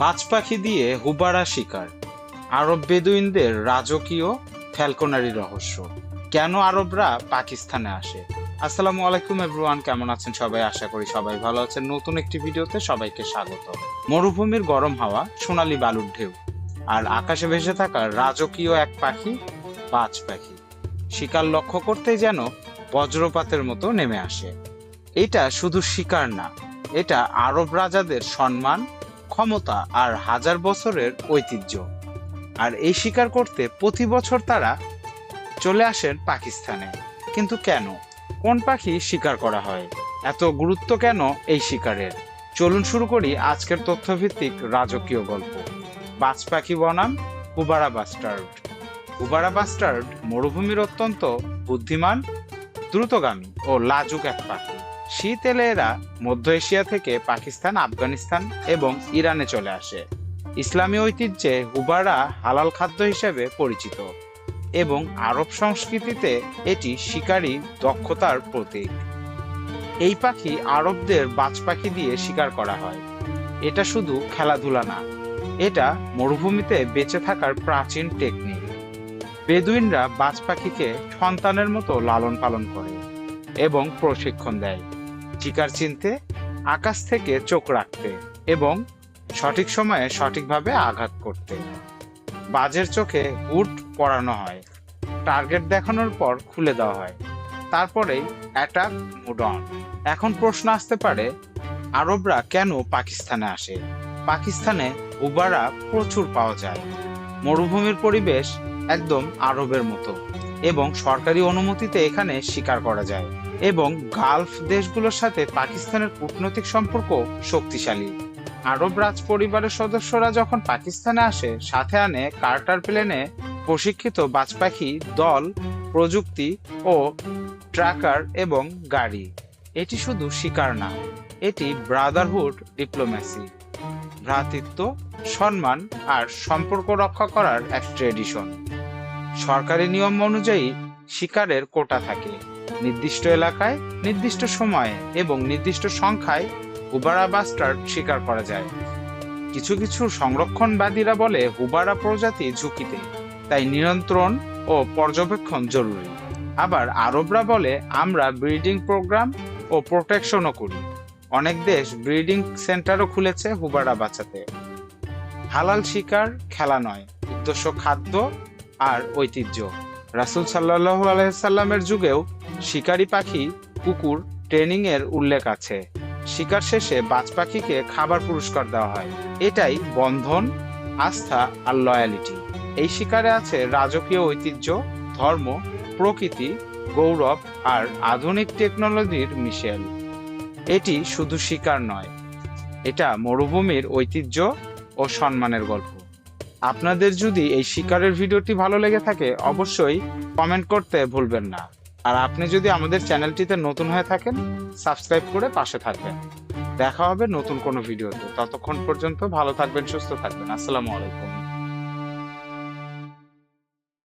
বাজ পাখি দিয়ে হুবারা শিকার। আরব বেদুইনদের রাজকীয় ফ্যালকোনারি রহস্য। কেন আরবরা পাকিস্তানে আসে? আসসালামু আলাইকুম, এভরিওয়ান। কেমন আছেন সবাই? আশা করি সবাই ভালো আছেন। নতুন একটি ভিডিওতে সবাইকে স্বাগত। মরুভূমির গরম হাওয়া, সোনালী বালুর ঢেউ, আর আকাশে ভেসে থাকা রাজকীয় এক পাখি, বাজ পাখি। শিকার লক্ষ্য করতেই যেন বজ্রপাতের মতো নেমে আসে। এটা শুধু শিকার না, এটা আরব রাজাদের সম্মান ক্ষমতা আর হাজার বছরের ঐতিহ্য। আর এই শিকার করতে প্রতি বছর তারা চলে আসেন পাকিস্তানে। কিন্তু কেন? কোন পাখি শিকার করা হয়? এত গুরুত্ব কেন এই শিকারের? চলুন শুরু করি আজকের তথ্যভিত্তিক রাজকীয় গল্প। বাজ পাখি বনাম হুবারা বাস্টার্ড। হুবারা বাস্টার্ড মরুভূমির অত্যন্ত বুদ্ধিমান, দ্রুতগামী ও লাজুক এক পাখি। শীত এলে এরা মধ্য এশিয়া থেকে পাকিস্তান, আফগানিস্তান এবং ইরানে চলে আসে। ইসলামী ঐতিহ্যে হুবারা হালাল খাদ্য হিসেবে পরিচিত এবং আরব সংস্কৃতিতে এটি শিকারী দক্ষতার প্রতীক। এই পাখি আরবদের বাজ পাখি দিয়ে শিকার করা হয়। এটা শুধু খেলাধুলা না, এটা মরুভূমিতে বেঁচে থাকার প্রাচীন টেকনিক বেদুইনরা বাজ পাখিকে সন্তানের মতো লালন পালন করে এবং প্রশিক্ষণ দেয়। শিকার চিনতে, আকাশ থেকে চোখ রাখতে এবং সঠিক সময়ে সঠিকভাবে আঘাত করতে। বাজের চোখে হুট পরানো হয়। টার্গেট দেখানোর পর খুলে দেওয়া হয়। তারপরেই অ্যাটাক মুড অন। এখন প্রশ্ন আসতে পারে, আরবরা কেন পাকিস্তানে আসে? পাকিস্তানে উবারা প্রচুর পাওয়া যায়। মরুভূমির পরিবেশ একদম আরবের মতো এবং সরকারি অনুমতিতে এখানে শিকার করা যায়। এবং গালফ দেশগুলোর সাথে পাকিস্তানের কূটনৈতিক সম্পর্ক শক্তিশালী। আরব রাজ পরিবারের সদস্যরা যখন পাকিস্তানে আসে, সাথে আনে কার্টার প্লেনে প্রশিক্ষিত বাজ পাখি দল, প্রযুক্তি ও ট্রাকার এবং গাড়ি। এটি শুধু শিকার না, এটি ব্রাদারহুড ডিপ্লোম্যাসি, ভ্রাতৃত্ব, সম্মান আর সম্পর্ক রক্ষা করার এক ট্রেডিশন। সরকারি নিয়ম অনুযায়ী শিকারের কোটা থাকে। নির্দিষ্ট এলাকায়, নির্দিষ্ট সময়ে এবং নির্দিষ্ট সংখ্যায় হুবারা বাস্টার্ড শিকার করা যায়। কিছু কিছু সংরক্ষণবাদীরা বলে হুবারা প্রজাতি ঝুঁকিতে, তাই নিয়ন্ত্রণ ও পর্যবেক্ষণ জরুরি। আবার আরবরা বলে, আমরা ব্রিডিং প্রোগ্রাম ও প্রোটেকশনও করি। অনেক দেশ ব্রিডিং সেন্টারও খুলেছে হুবারা বাঁচাতে। হালাল শিকার খেলা নয়, উদ্দেশ্য খাদ্য আর ঐতিহ্য। রাসুল সাল্লাহ আলাইসাল্লামের যুগেও শিকারি পাখি, কুকুর ট্রেনিং এর উল্লেখ আছে। শিকার শেষে বাজ পাখিকে খাবার পুরস্কার দেওয়া হয়। এটাই বন্ধন, আস্থা আর লয়ালিটি এই শিকারে আছে রাজকীয় ঐতিহ্য, ধর্ম, প্রকৃতি, গৌরব আর আধুনিক টেকনোলজির মিশেল। এটি শুধু শিকার নয়, এটা মরুভূমির ঐতিহ্য ও সম্মানের গল্প। আপনাদের যদি এই শিকারের ভিডিওটি ভালো লেগে থাকে, অবশ্যই কমেন্ট করতে ভুলবেন না। আর আপনি যদি আমাদের চ্যানেলটিতে নতুন হয়ে থাকেন, সাবস্ক্রাইব করে পাশে থাকবেন। দেখা হবে নতুন কোনো ভিডিওতে। ততক্ষণ পর্যন্ত ভালো থাকবেন, সুস্থ থাকবেন। আসসালামু আলাইকুম।